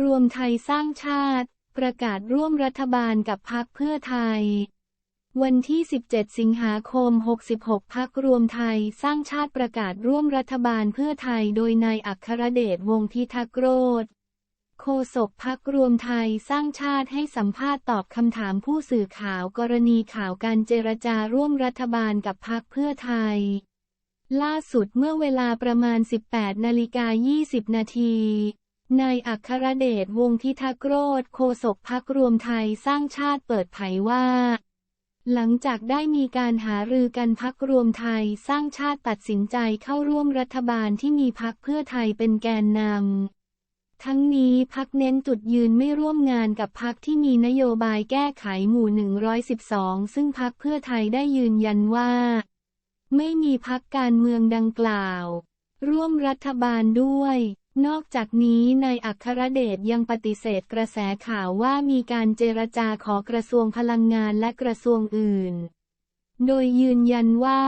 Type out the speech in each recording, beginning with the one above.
รวมไทยสร้างชาติ ประกาศร่วมรัฐบาลกับพรรคเพื่อไทย วันที่ 17 สิงหาคม 66 พักรวมไทยสร้างชาติประกาศร่วมรัฐบาลเพื่อไทยโดยนายอัครเดชวงพิทักษ์โรธโฆษกพักรวมไทยสร้างชาติให้สัมภาษณ์ตอบคำถามผู้สื่อข่าวกรณีข่าวการเจรจาร่วมรัฐบาลกับพักเพื่อไทย ล่าสุดเมื่อเวลาประมาณ 18 นาฬิกา 20 นาที นายอัครเดชวงศ์พิทักโรธโฆษกพักรวมไทยสร้างชาติเปิดเผยว่า หลังจากได้มีการหารือกันพักรวมไทยสร้างชาติตัดสินใจเข้าร่วมรัฐบาลที่มีพักเพื่อไทยเป็นแกนนำ ทั้งนี้พักเน้นจุดยืนไม่ร่วมงานกับพักที่มีนโยบายแก้ไขหมู่ 112 ซึ่งพักเพื่อไทยได้ยืนยันว่า ไม่มีพักการเมืองดังกล่าว ร่วมรัฐบาลด้วย นอกจากนี้นายอัครเดชยังปฏิเสธกระแสข่าวว่ามีการเจรจาขอกระทรวงพลังงานและกระทรวงอื่น โดยยืนยันว่า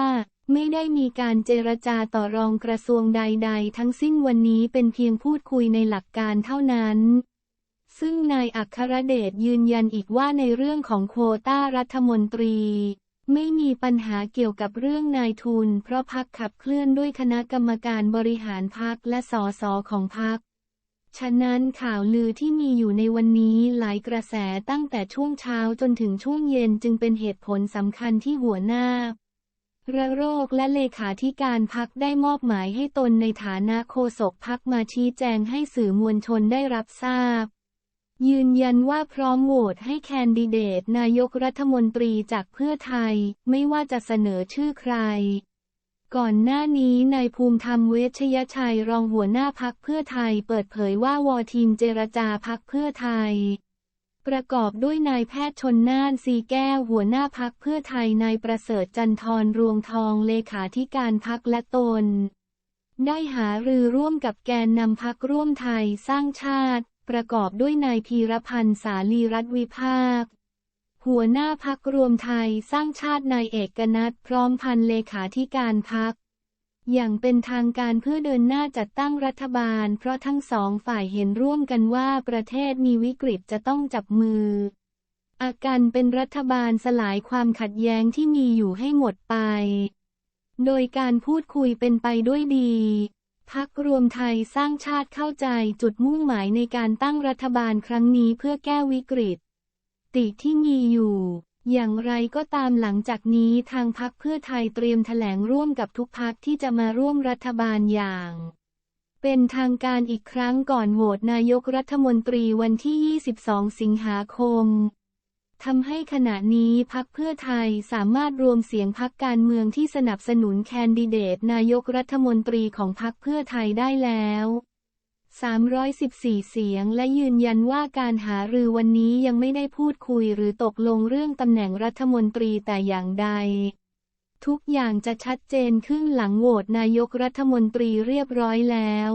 ไม่ได้มีการเจรจาต่อรองกระทรวงใด ๆ ทั้งสิ้นวันนี้เป็นเพียงพูดคุยในหลักการเท่านั้น ซึ่งนายอัครเดชยืนยันอีกว่าในเรื่องของโควต้ารัฐมนตรี ไม่มีปัญหาเกี่ยวกับเรื่องนายทุน เพราะพักขับเคลื่อนด้วยคณะกรรมการบริหารพักและสสของพัก ฉะนั้นข่าวลือที่มีอยู่ในวันนี้หลายกระแสตั้งแต่ช่วงเช้าจนถึงช่วงเย็นจึงเป็นเหตุผลสำคัญที่หัวหน้าระโรคและเลขาธิการพักได้มอบหมายให้ตนในฐานะโฆษกพักมาชี้แจงให้สื่อมวลชนได้รับทราบ ยืนยันว่าพร้อมโหวตให้แคนดิเดตนายกรัฐมนตรีจากเพื่อไทย ไม่ว่าจะเสนอชื่อใคร ก่อนหน้านี้นายภูมิธรรมเวชยชัยรองหัวหน้าพักเพื่อไทยเปิดเผยว่าวอทีมเจรจาพักเพื่อไทย ประกอบด้วยนายแพทย์ชนน่านสีแก้วหัวหน้าพักเพื่อไทยนายประเสริฐจันทร์รวงทองเลขาธิการพักและตนได้หารือร่วมกับแกนนำพักร่วมไทยสร้างชาติ ประกอบด้วยนายพีรพันธ์สาลีรัฐวิภาค หัวหน้าพักรวมไทยสร้างชาตินายเอกนัทพร้อมพันเลขาธิการพัก อย่างเป็นทางการเพื่อเดินหน้าจัดตั้งรัฐบาล เพราะทั้งสองฝ่ายเห็นร่วมกันว่าประเทศมีวิกฤตจะต้องจับมือ อาการเป็นรัฐบาลสลายความขัดแย้งที่มีอยู่ให้หมดไป โดยการพูดคุยเป็นไปด้วยดี พักรวมไทยสร้างชาติเข้าใจจุดมุ่งหมายในการตั้งรัฐบาลครั้งนี้เพื่อแก้วิกฤต ติที่มีอยู่ อย่างไรก็ตามหลังจากนี้ทางพักเพื่อไทยเตรียมแถลงร่วมกับทุกพักที่จะมาร่วมรัฐบาลอย่าง เป็นทางการอีกครั้งก่อนโหวตนายกรัฐมนตรีวันที่ 22 สิงหาคม ทำให้ขณะนี้พักเพื่อไทยสามารถรวมเสียงพักการเมืองที่สนับสนุนแคนดิเดตนายกรัฐมนตรีของพักเพื่อไทยได้แล้ว 314 เสียงและยืนยันว่าการหารือวันนี้ยังไม่ได้พูดคุยหรือตกลงเรื่องตำแหน่งรัฐมนตรีแต่อย่างใด ทุกอย่างจะชัดเจนขึ้นหลังโหวตนายกรัฐมนตรีเรียบร้อยแล้ว